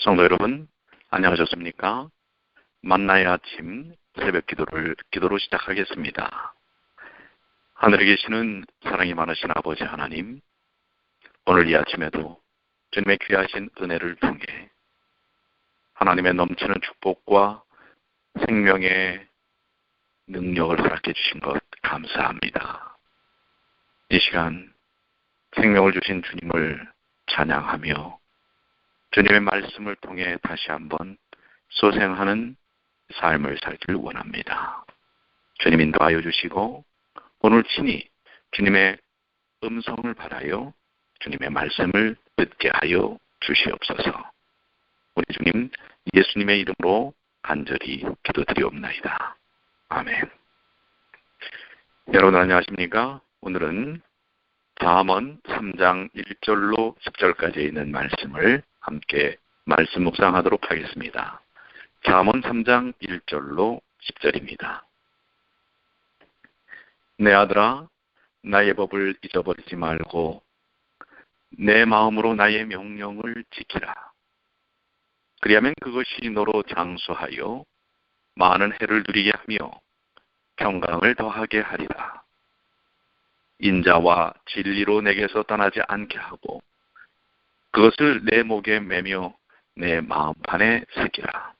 성도 여러분, 안녕하셨습니까? 만나의 아침 새벽 기도를 기도로 시작하겠습니다. 하늘에 계시는 사랑이 많으신 아버지 하나님, 오늘 이 아침에도 주님의 귀하신 은혜를 통해 하나님의 넘치는 축복과 생명의 능력을 허락해 주신 것 감사합니다. 이 시간 생명을 주신 주님을 찬양하며 주님의 말씀을 통해 다시 한번 소생하는 삶을 살길 원합니다. 주님 인도하여 주시고 오늘 친히 주님의 음성을 받아요. 주님의 말씀을 듣게 하여 주시옵소서. 우리 주님 예수님의 이름으로 간절히 기도드리옵나이다. 아멘. 여러분 안녕하십니까? 오늘은 잠언 3장 1절로 10절까지 있는 말씀을 함께 말씀 묵상하도록 하겠습니다. 잠언 3장 1절로 10절입니다. 내 아들아 나의 법을 잊어버리지 말고 내 마음으로 나의 명령을 지키라. 그리하면 그것이 너로 장수하여 많은 해를 누리게 하며 평강을 더하게 하리라. 인자와 진리로 내게서 떠나지 않게 하고 그것을 내 목에 매며 내 마음판에 새기라.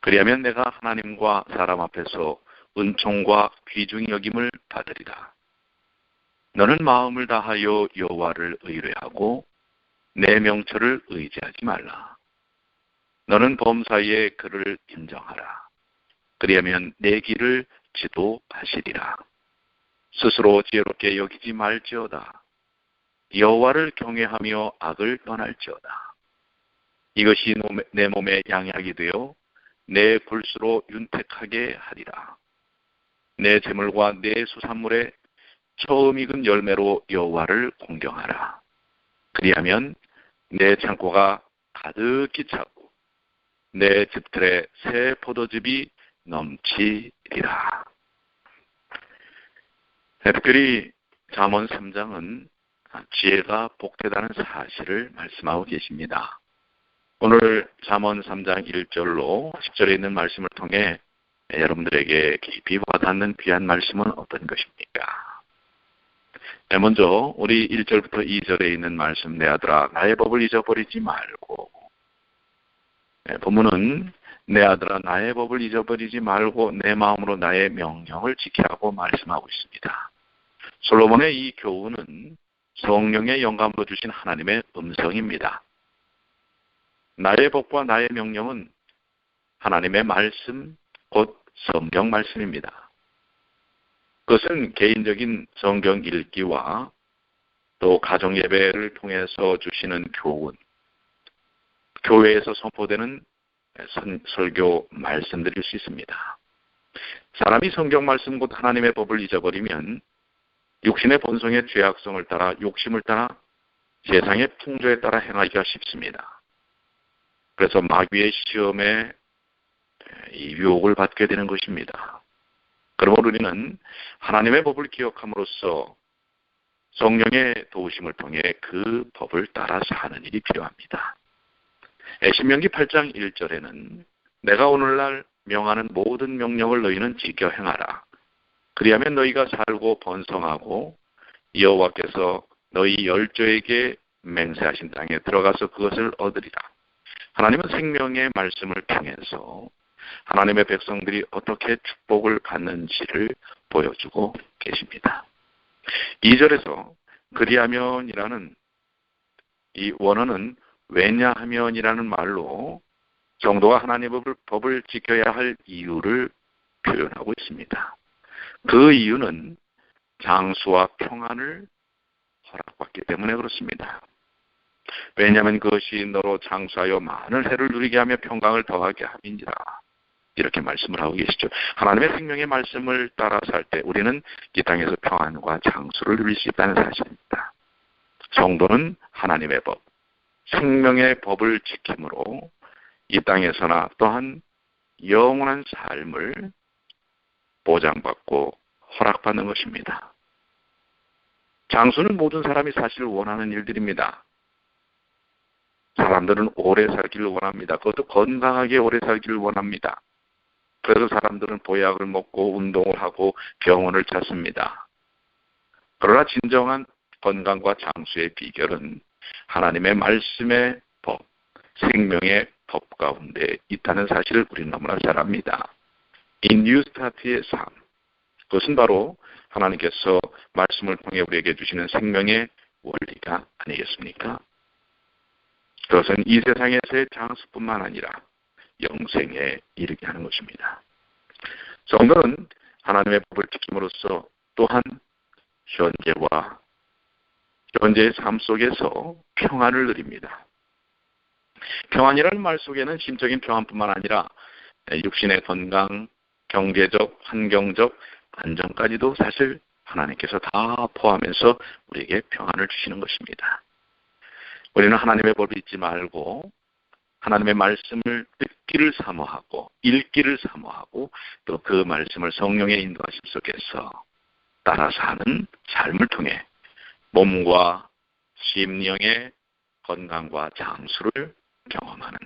그리하면 내가 하나님과 사람 앞에서 은총과 귀중히 여김을 받으리라. 너는 마음을 다하여 여호와를 의뢰하고 내 명철을 의지하지 말라. 너는 범사에 그를 인정하라. 그리하면 내 길을 지도하시리라. 스스로 지혜롭게 여기지 말지어다. 여호와를 경외하며 악을 떠날지어다. 이것이 내 몸의 양약이 되어 내 굴수로 윤택하게 하리라. 내 재물과 내 수산물에 처음 익은 열매로 여호와를 공경하라. 그리하면 내 창고가 가득히 차고 내 집틀에 새 포도즙이 넘치리라. 특별히 잠언 3장은 지혜가 복되다는 사실을 말씀하고 계십니다. 오늘 잠언 3장 1절로 10절에 있는 말씀을 통해 여러분들에게 깊이 와닿는 귀한 말씀은 어떤 것입니까? 네, 먼저 우리 1절부터 2절에 있는 말씀 내 아들아 나의 법을 잊어버리지 말고 네, 본문은 내 아들아 나의 법을 잊어버리지 말고 내 마음으로 나의 명령을 지키라고 말씀하고 있습니다. 솔로몬의 이 교훈은 성령의 영감으로 주신 하나님의 음성입니다. 나의 법과 나의 명령은 하나님의 말씀, 곧 성경 말씀입니다. 그것은 개인적인 성경 읽기와 또 가정 예배를 통해서 주시는 교훈, 교회에서 선포되는 선, 설교 말씀드릴 수 있습니다. 사람이 성경 말씀 곧 하나님의 법을 잊어버리면 육신의 본성의 죄악성을 따라 욕심을 따라 세상의 풍조에 따라 행하기가 쉽습니다. 그래서 마귀의 시험에 이 유혹을 받게 되는 것입니다. 그러므로 우리는 하나님의 법을 기억함으로써 성령의 도우심을 통해 그 법을 따라 사는 일이 필요합니다. 신명기 8장 1절에는 내가 오늘날 명하는 모든 명령을 너희는 지켜 행하라. 그리하면 너희가 살고 번성하고 여호와께서 너희 열조에게 맹세하신 땅에 들어가서 그것을 얻으리라. 하나님은 생명의 말씀을 통해서 하나님의 백성들이 어떻게 축복을 받는지를 보여주고 계십니다. 2절에서 그리하면이라는 이 원어는 왜냐하면이라는 말로 정도가 하나님의 법을 지켜야 할 이유를 표현하고 있습니다. 그 이유는 장수와 평안을 허락받기 때문에 그렇습니다. 왜냐하면 그것이 너로 장수하여 많은 해를 누리게 하며 평강을 더하게 함이니라. 이렇게 말씀을 하고 계시죠. 하나님의 생명의 말씀을 따라 살 때 우리는 이 땅에서 평안과 장수를 누릴 수 있다는 사실입니다. 성도는 하나님의 법, 생명의 법을 지킴으로 이 땅에서나 또한 영원한 삶을 보장받고 허락받는 것입니다. 장수는 모든 사람이 사실 원하는 일들입니다. 사람들은 오래 살기를 원합니다. 그것도 건강하게 오래 살기를 원합니다. 그래서 사람들은 보약을 먹고 운동을 하고 병원을 찾습니다. 그러나 진정한 건강과 장수의 비결은 하나님의 말씀의 법, 생명의 법 가운데 있다는 사실을 우리는 너무나 잘 압니다. 인뉴스타트의 삶, 그것은 바로 하나님께서 말씀을 통해 우리에게 주시는 생명의 원리가 아니겠습니까? 그것은 이 세상에서의 장수뿐만 아니라 영생에 이르게 하는 것입니다. 성도는 하나님의 법을 지킴으로써 또한 현재와 현재의 삶 속에서 평안을 누립니다. 평안이라는 말 속에는 심적인 평안뿐만 아니라 육신의 건강, 경제적, 환경적 안정까지도 사실 하나님께서 다 포함해서 우리에게 평안을 주시는 것입니다. 우리는 하나님의 법을 잊지 말고 하나님의 말씀을 듣기를 사모하고 읽기를 사모하고 또 그 말씀을 성령의 인도하심 속에서 따라 사는 삶을 통해 몸과 심령의 건강과 장수를 경험하는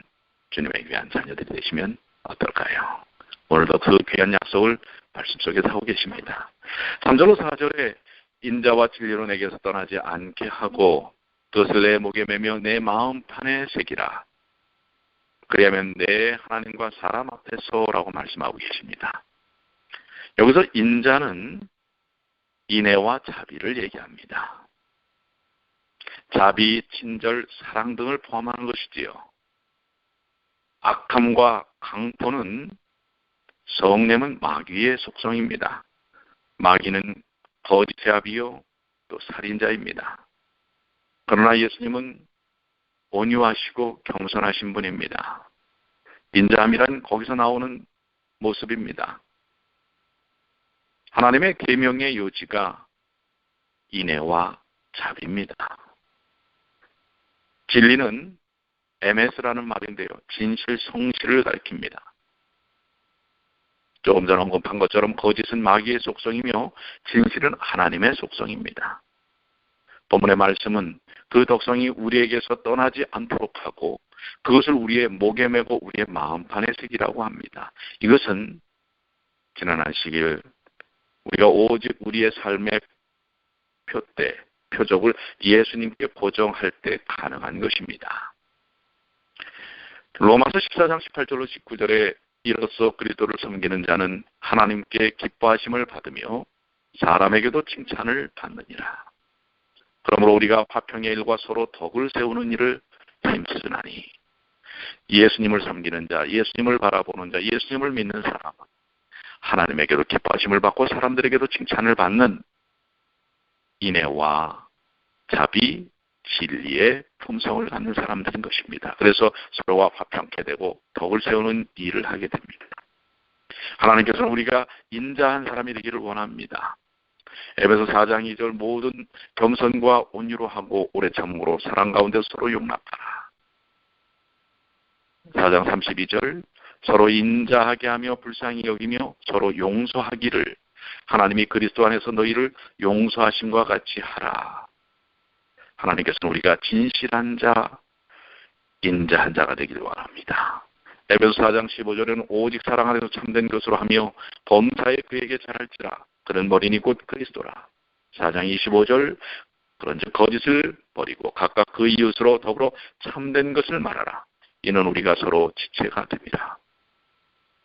주님의 귀한 자녀들이 되시면 어떨까요? 오늘도 그 귀한 약속을 말씀 속에 하고 계십니다. 3절로 4절에 인자와 진리로 내게서 떠나지 않게 하고 그것을 내 목에 매며 내 마음판에 새기라. 그리하면 내 하나님과 사람 앞에서라고 말씀하고 계십니다. 여기서 인자는 인애와 자비를 얘기합니다. 자비, 친절, 사랑 등을 포함하는 것이지요. 악함과 강포는 성냄은 마귀의 속성입니다. 마귀는 거짓의 아비요 또 살인자입니다. 그러나 예수님은 온유하시고 겸손하신 분입니다. 인자함이란 거기서 나오는 모습입니다. 하나님의 계명의 요지가 인애와 자비입니다. 진리는 MS라는 말인데요. 진실, 성실을 가리킵니다. 조금 전 언급한 것처럼 거짓은 마귀의 속성이며 진실은 하나님의 속성입니다. 본문의 말씀은 그 덕성이 우리에게서 떠나지 않도록 하고 그것을 우리의 목에 메고 우리의 마음판에 새기라고 합니다. 이것은 지난 한 시기를 우리가 오직 우리의 삶의 표대, 표적을 예수님께 고정할 때 가능한 것입니다. 로마서 14장 18절로 19절에 이로써 그리스도를 섬기는 자는 하나님께 기뻐하심을 받으며 사람에게도 칭찬을 받느니라. 그러므로 우리가 화평의 일과 서로 덕을 세우는 일을 힘쓰나니 예수님을 섬기는 자, 예수님을 바라보는 자, 예수님을 믿는 사람은 하나님에게도 기뻐하심을 받고 사람들에게도 칭찬을 받는 인애와 자비, 진리의 품성을 갖는 사람들인 것입니다. 그래서 서로와 화평케 되고 덕을 세우는 일을 하게 됩니다. 하나님께서는 우리가 인자한 사람이 되기를 원합니다. 에베소 4장 2절 모든 겸손과 온유로 하고 오래 참음으로 사랑 가운데 서로 용납하라. 4장 32절 서로 인자하게 하며 불쌍히 여기며 서로 용서하기를 하나님이 그리스도 안에서 너희를 용서하심과 같이 하라. 하나님께서는 우리가 진실한 자, 인자한 자가 되기를 원합니다. 에베소 4장 15절에는 오직 사랑 안에서 참된 것으로 하며 범사에 그에게 잘할지라 그는 머리니 곧 그리스도라. 4장 25절 그런즉 거짓을 버리고 각각 그 이웃으로 더불어 참된 것을 말하라. 이는 우리가 서로 지체가 됩니다.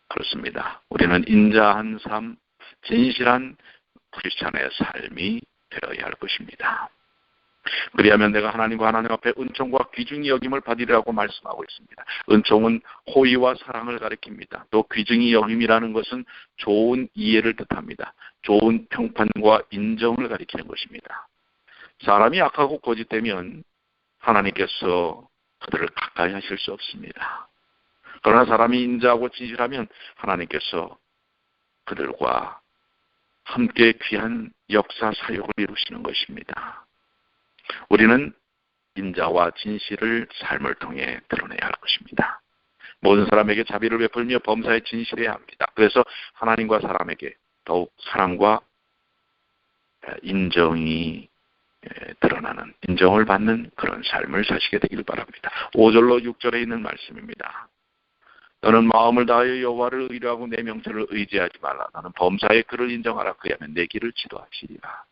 그렇습니다. 우리는 인자한 삶, 진실한 크리스찬의 삶이 되어야 할 것입니다. 그리하면 내가 하나님과 하나님 앞에 은총과 귀중히 여김을 받으리라고 말씀하고 있습니다. 은총은 호의와 사랑을 가리킵니다. 또 귀중히 여김이라는 것은 좋은 이해를 뜻합니다. 좋은 평판과 인정을 가리키는 것입니다. 사람이 악하고 거짓되면 하나님께서 그들을 가까이 하실 수 없습니다. 그러나 사람이 인자하고 진실하면 하나님께서 그들과 함께 귀한 역사 사역을 이루시는 것입니다. 우리는 인자와 진실을 삶을 통해 드러내야 할 것입니다. 모든 사람에게 자비를 베풀며 범사에 진실해야 합니다. 그래서 하나님과 사람에게 더욱 사랑과 인정이 예, 드러나는 인정을 받는 그런 삶을 사시게 되길 바랍니다. 5절로 6절에 있는 말씀입니다. 너는 마음을 다하여 여호와를 의뢰하고 내 명철을 의지하지 말라. 너는 범사의 그를 인정하라. 그야면 내 길을 지도하시리라.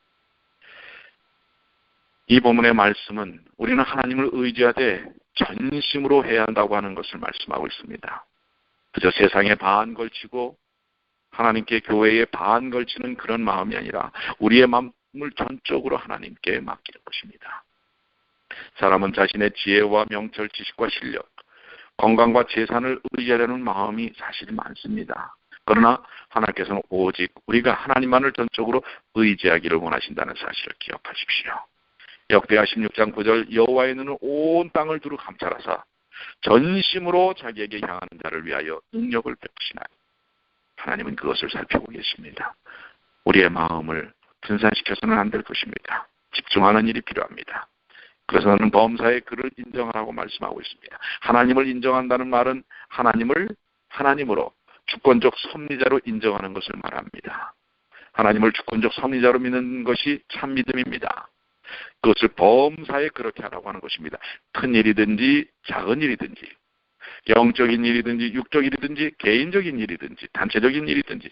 이 본문의 말씀은 우리는 하나님을 의지하되 전심으로 해야 한다고 하는 것을 말씀하고 있습니다. 그저 세상에 반 걸치고 하나님께 교회에 반 걸치는 그런 마음이 아니라 우리의 마음을 전적으로 하나님께 맡기는 것입니다. 사람은 자신의 지혜와 명철, 지식과 실력, 건강과 재산을 의지하려는 마음이 사실 많습니다. 그러나 하나님께서는 오직 우리가 하나님만을 전적으로 의지하기를 원하신다는 사실을 기억하십시오. 역대하 16장 9절 여호와의 눈은 온 땅을 두루 감찰하사 전심으로 자기에게 향하는 자를 위하여 능력을 베푸시나니 하나님은 그것을 살피고 계십니다. 우리의 마음을 분산시켜서는 안 될 것입니다. 집중하는 일이 필요합니다. 그래서 는 범사의 그를 인정하라고 말씀하고 있습니다. 하나님을 인정한다는 말은 하나님을 하나님으로 주권적 섭리자로 인정하는 것을 말합니다. 하나님을 주권적 섭리자로 믿는 것이 참 믿음입니다. 그것을 범사에 그렇게 하라고 하는 것입니다. 큰 일이든지 작은 일이든지 영적인 일이든지 육적 일이든지 개인적인 일이든지 단체적인 일이든지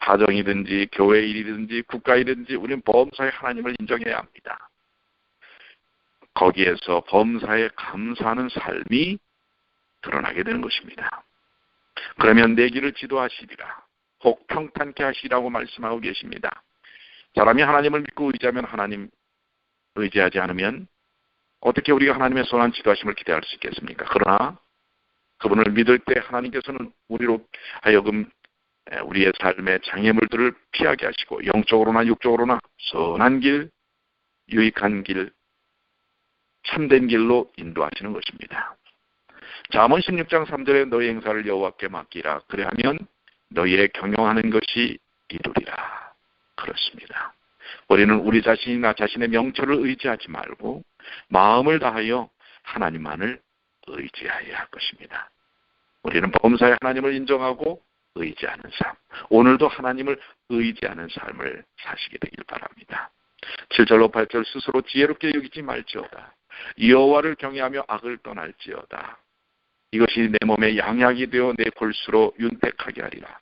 가정이든지 교회 일이든지 국가 일이든지 우리는 범사에 하나님을 인정해야 합니다. 거기에서 범사에 감사하는 삶이 드러나게 되는 것입니다. 그러면 내 길을 지도하시리라. 혹 평탄케 하시라고 말씀하고 계십니다. 사람이 하나님을 믿고 의지하면 하나님 의지하지 않으면 어떻게 우리가 하나님의 선한 지도하심을 기대할 수 있겠습니까? 그러나 그분을 믿을 때 하나님께서는 우리로 하여금 우리의 삶의 장애물들을 피하게 하시고 영적으로나 육적으로나 선한 길, 유익한 길, 참된 길로 인도하시는 것입니다. 잠언 16장 3절에 너희 행사를 여호와께 맡기라. 그래하면 너희의 경영하는 것이 이루리라. 그렇습니다. 우리는 우리 자신이나 자신의 명철을 의지하지 말고 마음을 다하여 하나님만을 의지하여야 할 것입니다. 우리는 범사에 하나님을 인정하고 의지하는 삶. 오늘도 하나님을 의지하는 삶을 사시게 되길 바랍니다. 7절로 8절 스스로 지혜롭게 여기지 말지어다. 여호와를 경외하며 악을 떠날지어다. 이것이 내 몸에 양약이 되어 내 골수로 윤택하게 하리라.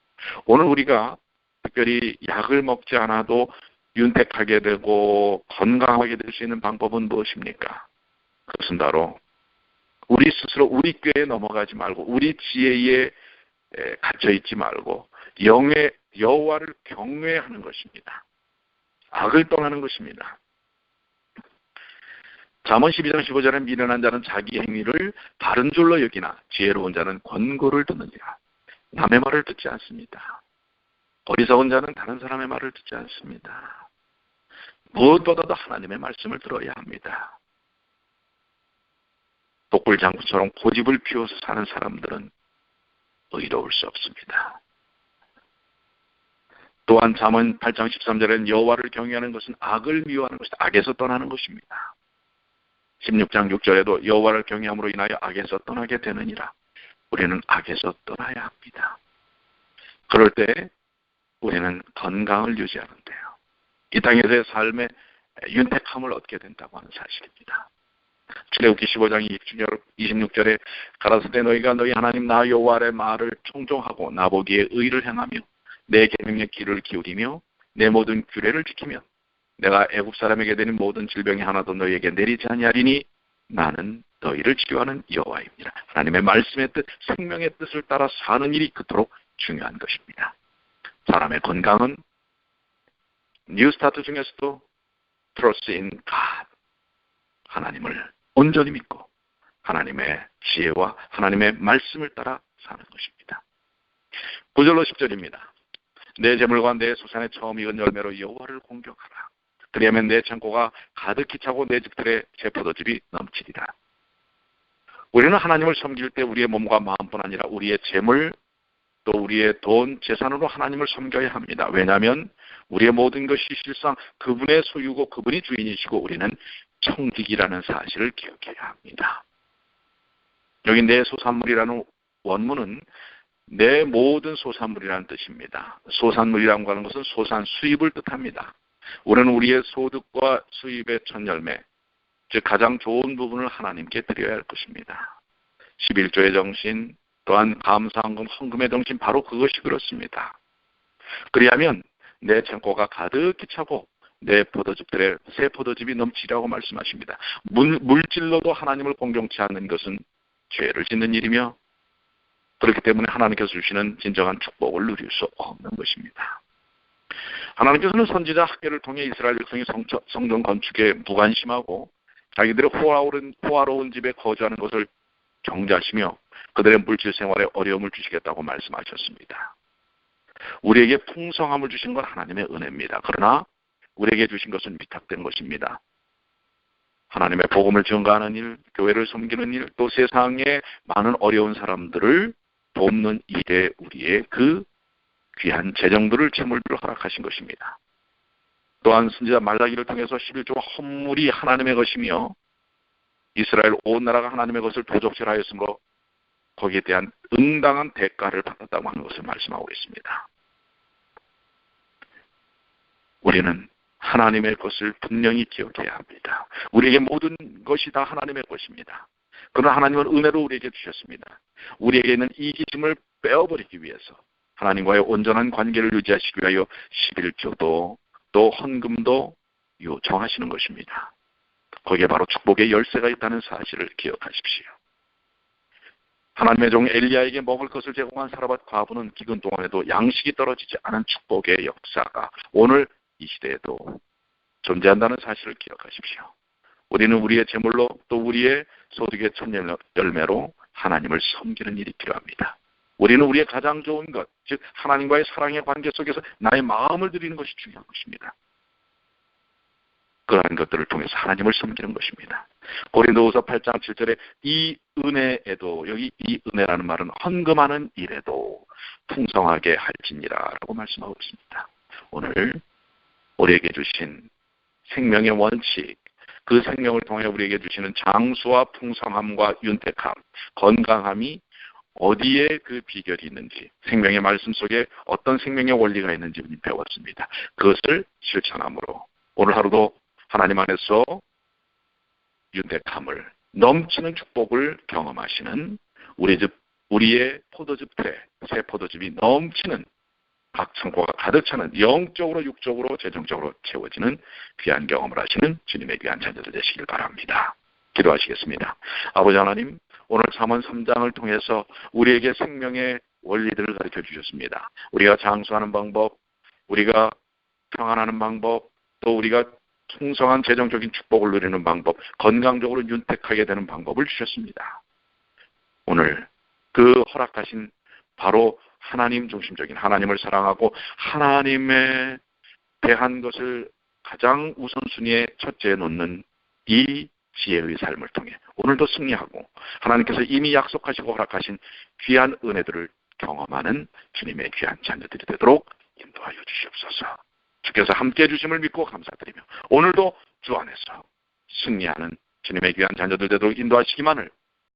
오늘 우리가 특별히 약을 먹지 않아도 윤택하게 되고 건강하게 될 수 있는 방법은 무엇입니까? 그것은 바로 우리 스스로 우리 꾀에 넘어가지 말고 우리 지혜에 갇혀 있지 말고 영의 여호와를 경외하는 것입니다. 악을 떠나는 것입니다. 잠언 12장 15절에 미련한 자는 자기 행위를 바른 줄로 여기나 지혜로운 자는 권고를 듣느니라. 남의 말을 듣지 않습니다. 어리석은 자는 다른 사람의 말을 듣지 않습니다. 무엇보다도 하나님의 말씀을 들어야 합니다. 독불장구처럼 고집을 피워서 사는 사람들은 의로울 수 없습니다. 또한 잠언 8장 13절에는 여호와를 경외하는 것은 악을 미워하는 것이다. 악에서 떠나는 것입니다. 16장 6절에도 여호와를 경외함으로 인하여 악에서 떠나게 되느니라. 우리는 악에서 떠나야 합니다. 그럴 때 우리는 건강을 유지하는데요. 이 땅에서의 삶의 윤택함을 얻게 된다고 하는 사실입니다. 출애굽기 15장 26절에 가라사대 너희가 너희 하나님 나 여호와의 말을 청종하고 나보기에 의를 행하며 내 계명의 길을 기울이며 내 모든 규례를 지키며 내가 애국 사람에게 되는 모든 질병이 하나도 너희에게 내리지 아니하리니 나는 너희를 치유하는 여호와입니다. 하나님의 말씀의 뜻, 생명의 뜻을 따라 사는 일이 그토록 중요한 것입니다. 사람의 건강은 뉴스타트 중에서도 트러스 인갓 하나님을 온전히 믿고 하나님의 지혜와 하나님의 말씀을 따라 사는 것입니다. 9절로 10절입니다. 내 재물과 내 소산의 처음 익은 열매로 여호와를 공격하라. 그리하면 내 창고가 가득히 차고 내 집들의 제 포도즙이 넘치리라. 우리는 하나님을 섬길 때 우리의 몸과 마음뿐 아니라 우리의 재물 또 우리의 돈, 재산으로 하나님을 섬겨야 합니다. 왜냐하면 우리의 모든 것이 실상 그분의 소유고 그분이 주인이시고 우리는 청직이라는 사실을 기억해야 합니다. 여기 내 소산물이라는 원문은 내 모든 소산물이라는 뜻입니다. 소산물이라고 하는 것은 소산 수입을 뜻합니다. 우리는 우리의 소득과 수입의 첫 열매, 즉 가장 좋은 부분을 하나님께 드려야 할 것입니다. 11조의 정신, 또한 감사한금, 헌금의 정신 바로 그것이 그렇습니다. 그리하면 내 창고가 가득히 차고 내 포도즙들의 새 포도즙이 넘치라고 말씀하십니다. 물, 물질로도 하나님을 공경치 않는 것은 죄를 짓는 일이며 그렇기 때문에 하나님께서 주시는 진정한 축복을 누릴 수 없는 것입니다. 하나님께서는 선지자 학계를 통해 이스라엘 백성이 성전 건축에 무관심하고 자기들의 호화로운, 집에 거주하는 것을 경자하시며 그들의 물질 생활에 어려움을 주시겠다고 말씀하셨습니다. 우리에게 풍성함을 주신 건 하나님의 은혜입니다. 그러나 우리에게 주신 것은 위탁된 것입니다. 하나님의 복음을 증가하는 일, 교회를 섬기는 일, 또 세상에 많은 어려운 사람들을 돕는 일에 우리의 그 귀한 재정들을 재물들을 허락하신 것입니다. 또한 선지자 말라기를 통해서 11조 헌물이 하나님의 것이며 이스라엘 온 나라가 하나님의 것을 도적질하였으므로 거기에 대한 응당한 대가를 받았다고 하는 것을 말씀하고 있습니다. 우리는 하나님의 것을 분명히 기억해야 합니다. 우리에게 모든 것이 다 하나님의 것입니다. 그러나 하나님은 은혜로 우리에게 주셨습니다. 우리에게 있는 이기심을 빼어버리기 위해서 하나님과의 온전한 관계를 유지하시기 위하여 11조도 또 헌금도 요청하시는 것입니다. 거기에 바로 축복의 열쇠가 있다는 사실을 기억하십시오. 하나님의 종 엘리야에게 먹을 것을 제공한 사라밧 과부는 기근 동안에도 양식이 떨어지지 않은 축복의 역사가 오늘 이 시대에도 존재한다는 사실을 기억하십시오. 우리는 우리의 재물로 또 우리의 소득의 첫 열매로 하나님을 섬기는 일이 필요합니다. 우리는 우리의 가장 좋은 것, 즉 하나님과의 사랑의 관계 속에서 나의 마음을 드리는 것이 중요한 것입니다. 그러한 것들을 통해서 하나님을 섬기는 것입니다. 고린도후서 8장 7절에 이 은혜에도 여기 이 은혜라는 말은 헌금하는 일에도 풍성하게 할지니라라고 말씀하고 있습니다. 오늘 우리에게 주신 생명의 원칙, 그 생명을 통해 우리에게 주시는 장수와 풍성함과 윤택함, 건강함이 어디에 그 비결이 있는지, 생명의 말씀 속에 어떤 생명의 원리가 있는지 배웠습니다. 그것을 실천함으로 오늘 하루도 하나님 안에서 윤택함을 넘치는 축복을 경험하시는 우리 집 우리의 포도즙 때, 새 포도즙이 넘치는 각 창고가 가득 차는 영적으로 육적으로 재정적으로 채워지는 귀한 경험을 하시는 주님의 귀한 자녀들 되시길 바랍니다. 기도하시겠습니다. 아버지 하나님 오늘 3원 3장을 통해서 우리에게 생명의 원리들을 가르쳐 주셨습니다. 우리가 장수하는 방법, 우리가 평안하는 방법, 또 우리가 풍성한 재정적인 축복을 누리는 방법, 건강적으로 윤택하게 되는 방법을 주셨습니다. 오늘 그 허락하신 바로 하나님 중심적인 하나님을 사랑하고 하나님에 대한 것을 가장 우선순위에 첫째에 놓는 이 지혜의 삶을 통해 오늘도 승리하고 하나님께서 이미 약속하시고 허락하신 귀한 은혜들을 경험하는 주님의 귀한 자녀들이 되도록 인도하여 주시옵소서. 주께서 함께 해주심을 믿고 감사드리며 오늘도 주 안에서 승리하는 주님의 귀한 자녀들 되도록 인도하시기만을